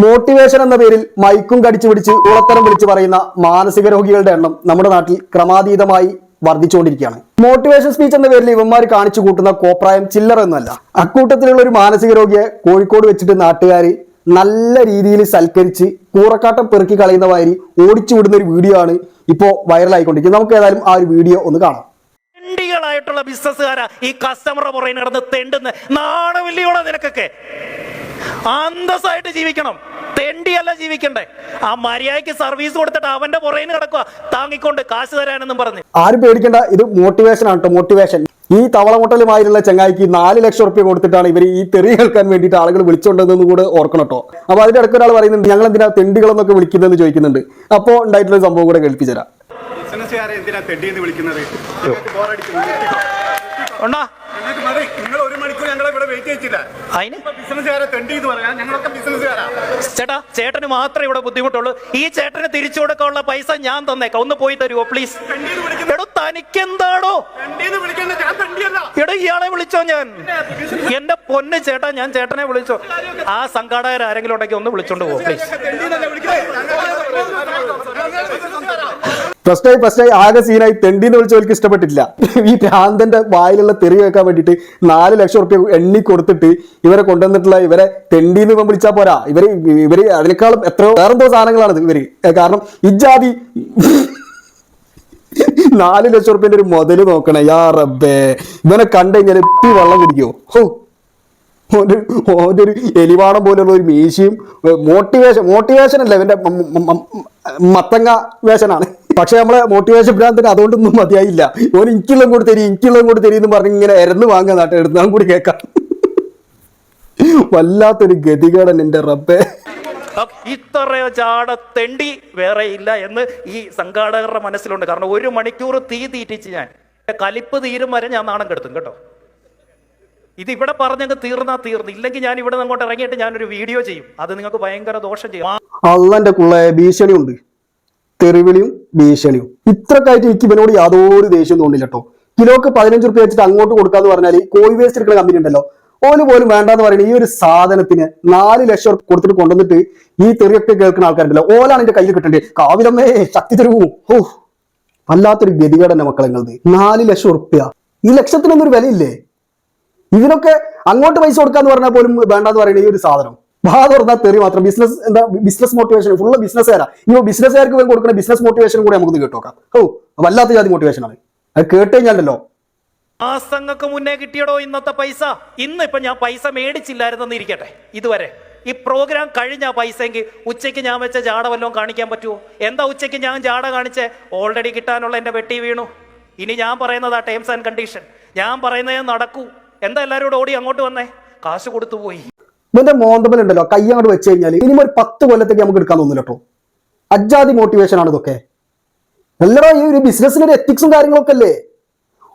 Motivation എന്ന പേരിൽ മൈക്കും കടിച്ചു പിടിച്ച് ഉളത്തരം വിളിച്ചു പറയുന്ന മാനസിക രോഗികളുടെ എണ്ണം നമ്മുടെ നാട്ടിൽ ക്രമാതീതമായി വർദ്ധിച്ചുകൊണ്ടിരിക്കുകയാണ്. മോട്ടിവേഷൻ സ്പീച്ച് എന്ന പേരിൽ ഇവന്മാർ കാണിച്ചു കൂട്ടുന്ന കോപ്രായം ചില്ലറ എന്നല്ല. അക്കൂട്ടത്തിലുള്ള ഒരു മാനസിക രോഗിയെ കോഴിക്കോട് വെച്ചിട്ട് നാട്ടുകാർ നല്ല രീതിയിൽ സൽക്കരിച്ച് കൂറക്കാട്ടം പെറുക്കി കളയുന്ന മാതിരി ഓടിച്ചു വിടുന്ന ഒരു വീഡിയോ ആണ് ഇപ്പോൾ വൈറലായിക്കൊണ്ടിരിക്കുന്നത്. നമുക്ക് ഏതായാലും ആ ഒരു വീഡിയോ ഒന്ന് കാണാം. തെണ്ടികളായിട്ടുള്ള ബിസിനസ്സുകാരാ ഈ കസ്റ്റമറെ പുറകെ നടന്ന് തെണ്ടുന്ന. നാണമില്ലയോടെ നിനക്കൊക്കെ? അന്തസ്സായിട്ട് ജീവിക്കണം. തെണ്ടിയല്ല ജീവിക്കണ്ടേ. ആ മര്യാദയ്ക്ക് സർവീസ് കൊടുത്തിട്ട് അവന്റെ പുറകെ കിടക്കുക. താങ്ങിക്കൊണ്ട് കാശ് തരാനെന്നും പറഞ്ഞു. ആരും പേടിക്കണ്ട ഇത് മോട്ടിവേഷൻ ആണ് കേട്ടോ മോട്ടിവേഷൻ ഈ തവളമുട്ടലുമായിട്ടുള്ള ചങ്ങായിക്ക് നാല് ലക്ഷം റുപ്യ കൊടുത്തിട്ടാണ് ഇവർ ഈ തെറി കേൾക്കാൻ വേണ്ടിയിട്ട് ആളുകൾ വിളിച്ചുകൊണ്ടതെന്ന് കൂടെ ഓർക്കണം കേട്ടോ അപ്പോൾ അതിന്റെ ഇടയ്ക്ക് ഒരാൾ പറയുന്നുണ്ട് ഞങ്ങൾ എന്തിനാ തെണ്ടികളെന്നൊക്കെ വിളിക്കുന്നതെന്ന് ചോദിക്കുന്നുണ്ട്. അപ്പോൾ ഉണ്ടായിട്ടുള്ള സംഭവം കൂടെ കേൾപ്പിച്ചു തരാം ചേട്ടാ ചേട്ടന് മാത്രമേ ഇവിടെ ബുദ്ധിമുട്ടുള്ളൂ. ഈ ചേട്ടന് തിരിച്ചു കൊടുക്കാനുള്ള പൈസ ഞാൻ തന്നേക്കാം. ഒന്ന് പോയി തരുമോ പ്ലീസ് തനിക്കെന്താണോ എടോ തെണ്ടിയല്ല. എടോ ഇയാളെ വിളിച്ചോ ഞാൻ? എന്റെ പൊന്ന് ചേട്ടാ ഞാൻ ചേട്ടനെ വിളിച്ചോ. ആ സംഘാടകർ ആരെങ്കിലും ഉണ്ടെങ്കിൽ ഒന്ന് വിളിച്ചോണ്ട് പോകും പ്ലീസ് തെണ്ടിയെന്നല്ലേ വിളിക്കുന്നത് ഫസ്റ്റ് ആയി ഫസ്റ്റ് ആയി ആകെ സീനായി തെണ്ടിന്ന് വിളിച്ചവർക്ക് ഇഷ്ടപ്പെട്ടില്ല ഈ ഭ്രാന്തന്റെ വായിലുള്ള തെറി വെക്കാൻ വേണ്ടിയിട്ട് നാല് ലക്ഷം റുപ്യ എണ്ണി കൊടുത്തിട്ട് ഇവരെ കൊണ്ടുവന്നിട്ടുള്ള ഇവരെ തെണ്ടിന്ന് ഇവൻ വിളിച്ചാൽ പോരാ. ഇവർ ഇവർ അതിനേക്കാളും എത്രയോ വേറെന്തോ സാധനങ്ങളാണ് ഇവർ. കാരണം ഇജാതി നാല് ലക്ഷം റുപ്യന്റെ ഒരു മുതൽ നോക്കണേ. യാ റബ്ബേ. ഇവനെ കണ്ടു കഴിഞ്ഞാൽ വെള്ളം കുടിക്കോ. ഹോ. ഓന്റെ ഓന്റെ ഒരു എലിവാണം പോലെയുള്ള ഒരു മീശയും മോട്ടിവേഷൻ മോട്ടിവേഷൻ അല്ല ഇവന്റെ മത്തങ്ങ വേഷനാണ്. പക്ഷെ നമ്മളെ മോട്ടിവേഷൻ ഭ്രാന്തിന് അതുകൊണ്ടൊന്നും മതിയായില്ല. ഓൻ എനിക്കുള്ളതും കൂടി തരി എനിക്കുള്ളതും കൂടി തരി എന്ന് പറഞ്ഞ് ഇങ്ങനെ ഇരന്ന് വാങ്ങാൻ നാട്ടെ എടുത്താൽ കൂടി കേൾക്കാം. വല്ലാത്തൊരു ഗതികേടൻ എന്റെ റബ്ബേ. ഇത്ര ഇത്രയോ ചാട തെണ്ടി വേറെ ഇല്ല എന്ന് ഈ സംഘാടകരുടെ മനസ്സിലുണ്ട്. കാരണം ഒരു മണിക്കൂർ തീ തീറ്റിച്ച് ഞാൻ. കലിപ്പ് തീരും വരെ ഞാൻ നാണം കെടുത്തും കേട്ടോ. ഇതിവിടെ ഇവിടെ പറഞ്ഞങ്ങ് തീർന്നാ തീർന്നു. ഇല്ലെങ്കിൽ ഞാൻ ഇവിടെ അങ്ങോട്ട് ഇറങ്ങിയിട്ട് ഞാനൊരു വീഡിയോ ചെയ്യും. അത് നിങ്ങൾക്ക് ഭയങ്കര ദോഷം ചെയ്യും. അള്ളന്റെ കുള്ള ഭീഷണിയുണ്ട്. തെറിവിളിയും ഭീഷണിയും ഇത്രക്കായിട്ട് എനിക്ക് ഇവനോട് യാതൊരു ദേഷ്യം തോന്നില്ല കേട്ടോ കിലോക്ക് പതിനഞ്ച് റുപ്യ വെച്ചിട്ട് അങ്ങോട്ട് കൊടുക്കാന്ന് പറഞ്ഞാൽ കോഴി വേസ്റ്റ് എടുക്കുന്ന കമ്പനി ഉണ്ടല്ലോ. ഓൽ പോലും വേണ്ടാന്ന് പറയുന്നത് ഈ ഒരു സാധനത്തിന് നാല് ലക്ഷം കൊടുത്തിട്ട് കൊണ്ടുവന്നിട്ട് ഈ തെറിയൊക്കെ കേൾക്കുന്ന ആൾക്കാരുണ്ടല്ലോ. ഓലാണ് എന്റെ കയ്യിൽ കിട്ടേണ്ടത് കാവിലമ്മേ ശക്തി തരുവോ ഓ വല്ലാത്തൊരു ഗതികേടന്നെ മക്കളെ നിങ്ങളത്? നാല് ലക്ഷം ഉറുപ്യ. ഈ ലക്ഷത്തിനൊന്നും ഒരു വിലയില്ലേ? ഇതിനൊക്കെ അങ്ങോട്ട് പൈസ കൊടുക്കാന്ന് പറഞ്ഞാൽ പോലും വേണ്ടാന്ന് പറയുന്ന ഈ ഒരു സാധനം. ബാ തുറന്നാൽ തെറി മാത്രം. ബിസിനസ് എന്താ? ബിസിനസ് മോട്ടിവേഷൻ ഫുള്ള് ബിസിനസ്സുകാരാ ഇനി ബിസിനസ്സുകാർക്ക് കൊടുക്കുന്ന ബിസിനസ് മോട്ടിവേഷൻ കൂടെ നമുക്ക് കേട്ടോക്കാം. ഓ വല്ലാത്ത ജാതി മോട്ടിവേഷൻ ആണ്. അത് കേട്ട് കഴിഞ്ഞാലല്ലോ. മാസങ്ങൾക്ക് മുന്നേ കിട്ടിയടോ ഇന്നത്തെ പൈസ? ഇന്ന് ഇപ്പൊ ഞാൻ പൈസ മേടിച്ചില്ലായിരുന്നെന്ന് ഇരിക്കട്ടെ. ഇതുവരെ. ഈ പ്രോഗ്രാം കഴിഞ്ഞ പൈസയെങ്കിൽ ഉച്ചയ്ക്ക് ഞാൻ വെച്ച ജാട വല്ലതും കാണിക്കാൻ പറ്റുമോ എന്താ ഉച്ചയ്ക്ക് ഞാൻ ജാട കാണിച്ചേ? ഓൾറെഡി കിട്ടാനുള്ള എന്റെ വെട്ടി വീണു. ഇനി ഞാൻ പറയുന്നതാ ടേംസ് ആൻഡ് കണ്ടീഷൻ ഞാൻ പറയുന്നതേ നടക്കൂ. എന്താ എല്ലാവരും കൂടെ ഓടി അങ്ങോട്ട് വന്നേ? കാശ് കൊടുത്തു പോയി. ഇവന്റെ മോന്തമൽ ഉണ്ടല്ലോ കൈ അങ്ങോട്ട് വെച്ച് കഴിഞ്ഞാൽ ഇനി ഒരു പത്ത് കൊല്ലത്തേക്ക് നമുക്ക് എടുക്കാൻ തോന്നില്ല കേട്ടോ അജാതി മോട്ടിവേഷൻ ആണ് ഇതൊക്കെ. എല്ലടോ ഈ ഒരു ബിസിനസ്സിന് ഒരു എത്തിക്സും കാര്യങ്ങളൊക്കെ അല്ലേ?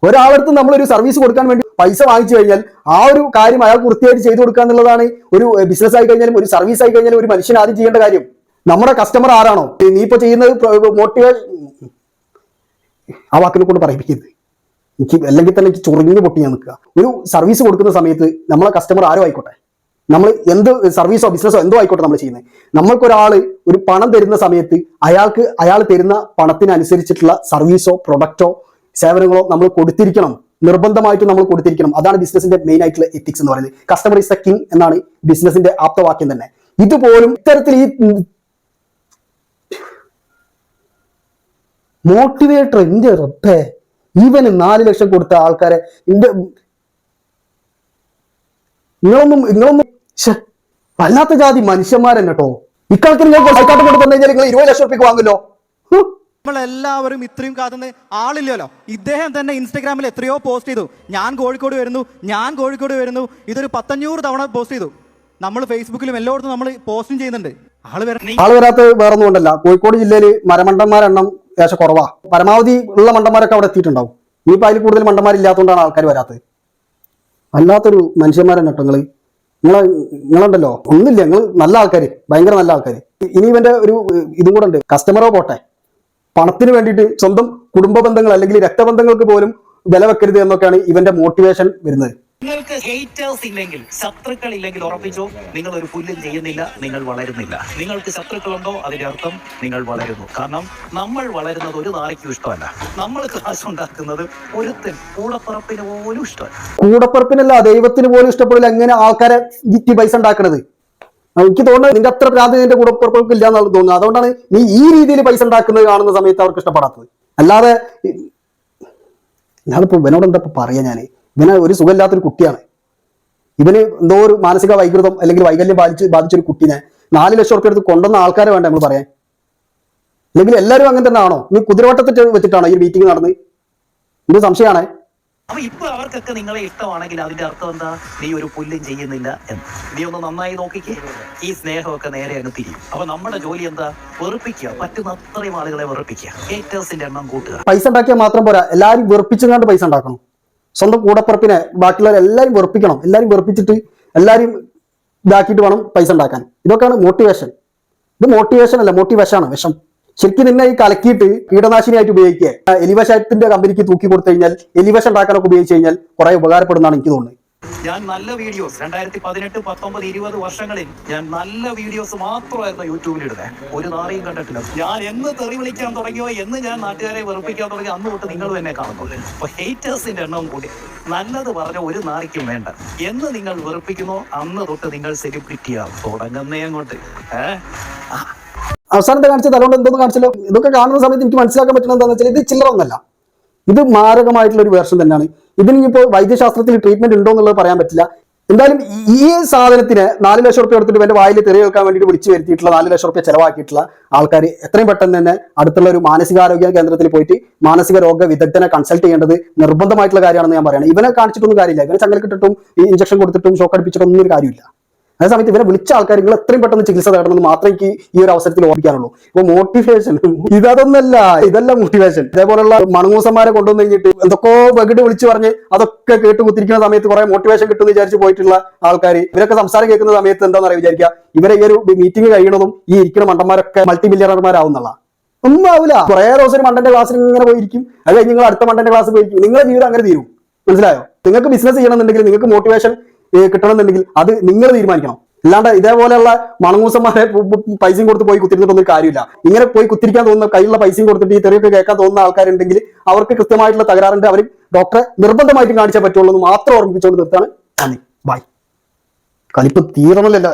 ഒരാളടുത്ത് നമ്മളൊരു സർവീസ് കൊടുക്കാൻ വേണ്ടി പൈസ വാങ്ങിച്ചു കഴിഞ്ഞാൽ ആ ഒരു കാര്യം അയാൾ വൃത്തിയായിട്ട് ചെയ്തു കൊടുക്കുക എന്നുള്ളതാണ് ഒരു ബിസിനസ് ആയി കഴിഞ്ഞാലും ഒരു സർവീസ് ആയി കഴിഞ്ഞാലും ഒരു മനുഷ്യൻ ആദ്യം ചെയ്യേണ്ട കാര്യം. നമ്മുടെ കസ്റ്റമർ ആരാണോ? നീ ഇപ്പൊ ചെയ്യുന്നത് മോട്ടിവേഷൻ ആ വാക്കിനെ കൊണ്ട് പറയിപ്പിക്കരുത്. എനിക്ക് അല്ലെങ്കിൽ തന്നെ എനിക്ക് ചൊറിഞ്ഞു പൊട്ടി ഞാൻ നിൽക്കുക. ഒരു സർവീസ് കൊടുക്കുന്ന സമയത്ത് നമ്മളെ കസ്റ്റമർ ആരും ആയിക്കോട്ടെ. നമ്മൾ എന്ത് സർവീസോ ബിസിനസ്സോ എന്തോ ആയിക്കോട്ടെ നമ്മൾ ചെയ്യുന്നത് നമ്മൾക്കൊരാൾ ഒരു പണം തരുന്ന സമയത്ത് അയാൾക്ക് അയാൾ തരുന്ന പണത്തിനനുസരിച്ചിട്ടുള്ള സർവീസോ പ്രൊഡക്റ്റോ സേവനങ്ങളോ നമ്മൾ കൊടുത്തിരിക്കണം. നിർബന്ധമായിട്ട് നമ്മൾ കൊടുത്തിരിക്കണം. അതാണ് ബിസിനസിന്റെ മെയിൻ ആയിട്ടുള്ള എത്തിക്സ് എന്ന് പറയുന്നത്. കസ്റ്റമർ ഇസ് ദ കിങ് എന്നാണ് ബിസിനസിന്റെ ആപ്തവാക്യം തന്നെ. ഇതുപോലും ഇത്തരത്തിൽ ഈ മോട്ടിവേറ്റർ എന്റെ റബ്ബേ ഇവന് നാല് ലക്ഷം കൊടുത്ത ആൾക്കാരെ നിങ്ങളൊന്നും നിങ്ങളൊന്നും വല്ലാത്ത ജാതി മനുഷ്യന്മാരെന്നെ കേട്ടോ ഇക്കാലത്തിന് ഞാൻ തന്നു കഴിഞ്ഞാൽ നിങ്ങൾ ഇരുപത് ലക്ഷം റുപ്യക്ക് വാങ്ങുമല്ലോ. എല്ലാവരും നമ്മളെല്ലാവരും ഇത്രയും കാത്തുന്ന ആളില്ലല്ലോ. ഇദ്ദേഹം തന്നെ ഇൻസ്റ്റാഗ്രാമിൽ എത്രയോ പോസ്റ്റ് ചെയ്തു. ഞാൻ കോഴിക്കോട് വരുന്നു ഞാൻ കോഴിക്കോട് വരുന്നു ഇതൊരു പത്തഞ്ഞൂറ് തവണ പോസ്റ്റ് ചെയ്തു. നമ്മൾ ഫേസ്ബുക്കിലും എല്ലായിടത്തും നമ്മൾ പോസ്റ്റും ചെയ്യുന്നുണ്ട്. ആൾ വരാത്ത വേറൊന്നും ഉണ്ടല്ല കോഴിക്കോട് ജില്ലയിൽ മരമണ്ടന്മാരെണ്ണം ഏകദേശം കുറവാ. പരമാവധി ഉള്ള മണ്ടന്മാരൊക്കെ അവിടെ എത്തിയിട്ടുണ്ടാവും. ഇനിയിപ്പോൾ അതിൽ കൂടുതൽ മണ്ടന്മാരില്ലാത്തതുകൊണ്ടാണ് ആൾക്കാർ വരാത്തത്. വല്ലാത്തൊരു മനുഷ്യന്മാരെ കേട്ടോ നിങ്ങൾ നിങ്ങളെ നിങ്ങളുണ്ടല്ലോ? ഒന്നുമില്ല നിങ്ങൾ നല്ല ആൾക്കാർ ഭയങ്കര നല്ല ആൾക്കാർ ഇനി ഇവന്റെ ഒരു ഇതും കൂടെ ഉണ്ട്. കസ്റ്റമറോ പോട്ടെ. പണത്തിന് വേണ്ടിയിട്ട് സ്വന്തം കുടുംബ ബന്ധങ്ങൾ അല്ലെങ്കിൽ രക്തബന്ധങ്ങൾക്ക് പോലും വില വെക്കരുത് എന്നൊക്കെയാണ് ഇവന്റെ മോട്ടിവേഷൻ വരുന്നത്. നിങ്ങൾക്ക് ഹേറ്റേഴ്സ് ഇല്ലെങ്കിൽ ശത്രുക്കൾ ഇല്ലെങ്കിൽ ഉറപ്പിച്ചോ? നിങ്ങൾ ഒരു പുല്ലും ചെയ്യുന്നില്ല നിങ്ങൾ വളരുന്നില്ല. നിങ്ങൾക്ക് ശത്രുക്കളുണ്ടോ? അതിന്റെ അർത്ഥം നിങ്ങൾ വളരുന്നു. കാരണം നമ്മൾ വളരുന്നത് ഒരു നാളേക്കും ഇഷ്ടമല്ല. നമ്മൾ കാശുണ്ടാക്കുന്നത് ഒരുത്തൻ കൂടപ്പറപ്പിന് പോലും ഇഷ്ടമല്ല. കൂടപ്പറപ്പിനല്ല ദൈവത്തിന് പോലും ഇഷ്ടപ്പെടില്ല എങ്ങനെ ആൾക്കാരെ ഗിറ്റി പൈസ ഉണ്ടാക്കണത്? എനിക്ക് തോന്നുന്നത് നിന്റെ അത്ര പ്രാധാന്യം നിന്റെ കൂടപ്പുറപ്പുകൾക്ക് ഇല്ല തോന്നുന്നത്. അതുകൊണ്ടാണ് നീ ഈ രീതിയിൽ പൈസ ഉണ്ടാക്കുന്നത് കാണുന്ന സമയത്ത് അവർക്ക് ഇഷ്ടപ്പെടാത്തത്. അല്ലാതെ ഞാനിപ്പോ ഇവനോട് എന്താ പറയാ ഞാൻ ഇവന് ഒരു സുഖമില്ലാത്തൊരു കുട്ടിയാണ്. ഇവന് എന്തോ ഒരു മാനസിക വൈകൃതം അല്ലെങ്കിൽ വൈകല്യം ബാധിച്ച് ബാധിച്ചൊരു കുട്ടീനെ നാല് ലക്ഷം ഉറപ്പ് എടുത്ത് കൊണ്ടുവന്ന ആൾക്കാരെ വേണ്ട നമ്മൾ പറയാൻ. അല്ലെങ്കിൽ എല്ലാവരും അങ്ങനെ തന്നെ ആണോ? നീ കുതിരവട്ടത്തിൽ വെച്ചിട്ടാണോ ഈ മീറ്റിംഗ് നടന്നത് ഇത് സംശയമാണ്. അപ്പൊ ഇപ്പൊ അവർക്കൊക്കെ നിങ്ങളെ ഇഷ്ടമാണെങ്കിൽ അതിന്റെ അർത്ഥം എന്താ? നീ ഒരു പുല്ലും ചെയ്യുന്നില്ല എന്ന്. നീ ഒന്ന് നന്നായി നോക്കിക്കേ. ഈ സ്നേഹമൊക്കെ നേരെ അങ്ങ് തിരിയും. അപ്പൊ നമ്മുടെ ജോലി എന്താ? വെറുപ്പിക്കുക. പറ്റുന്ന അത്രയും ആളുകളെ വെറുപ്പിക്കുക. ഹേറ്റേഴ്സിന്റെ എണ്ണം കൂട്ടുക. പൈസ ഉണ്ടാക്കിയാൽ മാത്രം പോരാ. എല്ലാവരും വെറുപ്പിച്ചുകൊണ്ട് പൈസ ഉണ്ടാക്കണം. സ്വന്തം കൂടപ്പുറപ്പിനെ ബാക്കിയുള്ളവരെ എല്ലാവരും വെറുപ്പിക്കണം. എല്ലാവരും വെറുപ്പിച്ചിട്ട് എല്ലാവരും ഇതാക്കിയിട്ട് വേണം പൈസ ഉണ്ടാക്കാൻ. ഇതൊക്കെയാണ് മോട്ടിവേഷൻ ഇത് മോട്ടിവേഷൻ അല്ല മോട്ടിവേഷനാണ് വിഷം. ശരിക്കും നിന്നെ ഈ കലക്കിയിട്ട് കീടനാശിനിയായിട്ട് ഉപയോഗിക്കുക. എലിവശത്തിന്റെ കമ്പനിക്ക് തൂക്കി കൊടുത്തു കഴിഞ്ഞാൽ എലിവശം ഉണ്ടാക്കാനൊക്കെ ഉപയോഗിച്ച് കഴിഞ്ഞാൽ കുറെ ഉപകാരപ്പെടുന്നതാണ് എനിക്ക് തോന്നുന്നത്. ഞാൻ നല്ല വീഡിയോസ് രണ്ടായിരത്തി പതിനെട്ട് പത്തൊമ്പത് ഇരുപത് വർഷങ്ങളിൽ ഞാൻ നല്ല വീഡിയോസ് മാത്രമായിരുന്നു യൂട്യൂബിൽ ഇടുന്നത് ഒരു നാറിയും കണ്ടിട്ടില്ല. ഞാൻ എന്ന് തെറി വിളിക്കാൻ തുടങ്ങിയോ എന്ന് ഞാൻ നാട്ടുകാരെ വെറുപ്പിക്കാൻ തുടങ്ങി അന്ന് തൊട്ട് നിങ്ങൾ തന്നെ കാണുന്നുള്ളൂ അപ്പൊ ഹേറ്റേഴ്സിന്റെ എണ്ണം കൂടി നല്ലത് പറഞ്ഞ ഒരു നാറിക്കും വേണ്ട. എന്ന് നിങ്ങൾ വെറുപ്പിക്കുന്നോ അന്ന് തൊട്ട് നിങ്ങൾ സെലിബ്രിറ്റി ആവും തുടങ്ങുന്നേ അങ്ങോട്ട്. ഏഹ് അവസാനത്തെ കാണിച്ചത് അതുകൊണ്ട് എന്തോന്ന് കാണിച്ചല്ലോ ഇതൊക്കെ കാണുന്ന സമയത്ത് എനിക്ക് മനസ്സിലാക്കാൻ പറ്റുന്ന എന്താണെന്ന് വെച്ചാൽ ഇത് ചില്ലറ ഒന്നല്ല. ഇത് മാരകമായിട്ടുള്ള ഒരു വേർഷൻ തന്നെയാണ്. ഇതിന് ഇപ്പോൾ വൈദ്യശാസ്ത്രത്തിൽ ട്രീറ്റ്മെന്റ് ഉണ്ടോ എന്നുള്ളത് പറയാൻ പറ്റില്ല. എന്തായാലും ഈ- സാധനത്തിന് നാല് ലക്ഷം റുപ്യ എടുത്തിട്ട് എന്റെ വായിൽ തെറി വെക്കാൻ വേണ്ടിയിട്ട് വിളിച്ചു വരുത്തിയിട്ടുള്ള നാല് ലക്ഷം റുപ്യ ചെലവാക്കിയിട്ടുള്ള ആൾക്കാർ എത്രയും പെട്ടെന്ന് തന്നെ അടുത്തുള്ള ഒരു മാനസികാരോഗ്യ കേന്ദ്രത്തിൽ പോയിട്ട് മാനസിക രോഗ വിദഗ്ധനെ കൺസൾട്ട് ചെയ്യേണ്ടത് നിർബന്ധമായിട്ടുള്ള കാര്യമാണെന്ന് ഞാൻ പറയുന്നത് ഇവനെ കാണിച്ചിട്ടൊന്നും കാര്യമില്ല. ഇവനെ ചങ്ങലക്കിട്ടിട്ടും കിട്ടിട്ടും ഇഞ്ചക്ഷൻ കൊടുത്തിട്ടും ഷോക്ക് അടിപ്പിച്ചിട്ടൊന്നും ഒരു കാര്യമില്ല. അതേ സമയത്ത് ഇവരെ വിളിച്ച ആൾക്കാർ നിങ്ങൾ എത്രയും പെട്ടെന്ന് ചികിത്സ തേടണമെന്ന് മാത്രമേ എനിക്ക് ഈ ഒരു അവസരത്തിൽ ഓർമ്മിക്കാനുള്ളൂ. ഇപ്പൊ മോട്ടിവേഷൻ ഇതൊന്നല്ല ഇതല്ല മോട്ടിവേഷൻ ഇതേപോലുള്ള മണങ്ങൂസന്മാരെ കൊണ്ടുവന്ന് കഴിഞ്ഞിട്ട് എന്തൊക്കെയോ വെകിട് വിളിച്ചു പറഞ്ഞ് അതൊക്കെ കേട്ട് കുത്തിരിക്കുന്ന സമയത്ത് കുറെ മോട്ടിവേഷൻ കിട്ടുമെന്ന് വിചാരിച്ച് പോയിട്ടുള്ള ആൾക്കാർ ഇവരൊക്കെ സംസാരം കേൾക്കുന്ന സമയത്ത് എന്താണെന്ന് അറിയാം വിചാരിക്കുക? ഇവരെ ഈ ഒരു മീറ്റിംഗ് കഴിയണതും ഈ ഇരിക്കുന്ന മണ്ടന്മാരൊക്കെ മൾട്ടി ബില്യണർമാരാവുന്നുള്ള ഒന്നും ആവില്ല കുറെ ദിവസം മണ്ടന്റെ ക്ലാസ്സിൽ ഇങ്ങനെ പോയിരിക്കും. അത് കഴിഞ്ഞ് നിങ്ങൾ അടുത്ത മണ്ടന്റെ ക്ലാസ് പോയിരിക്കും. നിങ്ങളുടെ ജീവിതം അങ്ങനെ തീരും. മനസ്സിലായോ? നിങ്ങൾക്ക് ബിസിനസ് ചെയ്യണമെന്നുണ്ടെങ്കിൽ നിങ്ങൾക്ക് മോട്ടിവേഷൻ കിട്ടണമെന്നുണ്ടെങ്കിൽ അത് നിങ്ങൾ തീരുമാനിക്കണം. അല്ലാണ്ട് ഇതേപോലെയുള്ള പു- പൈസയും കൊടുത്ത് പോയി കുത്തിരിന്നിട്ടൊന്നും കാര്യമില്ല. ഇങ്ങനെ പോയി കുത്തിരിക്കാൻ തോന്നുന്ന കയ്യിലുള്ള പൈസയും കൊടുത്തിട്ട് ഈ തെറിയൊക്കെ കേൾക്കാൻ തോന്നുന്ന ആൾക്കാരുണ്ടെങ്കിൽ അവർക്ക് കൃത്യമായിട്ടുള്ള തകരാറുണ്ട്. അവർ ഡോക്ടറെ നിർബന്ധമായിട്ടും കാണിച്ചാൽ പറ്റുള്ളൂ എന്ന് മാത്രം ഓർമ്മിപ്പിച്ചുകൊണ്ട് നിർത്താണ് നന്ദി. ബൈ. കളിപ്പ് തീരണമല്ലോ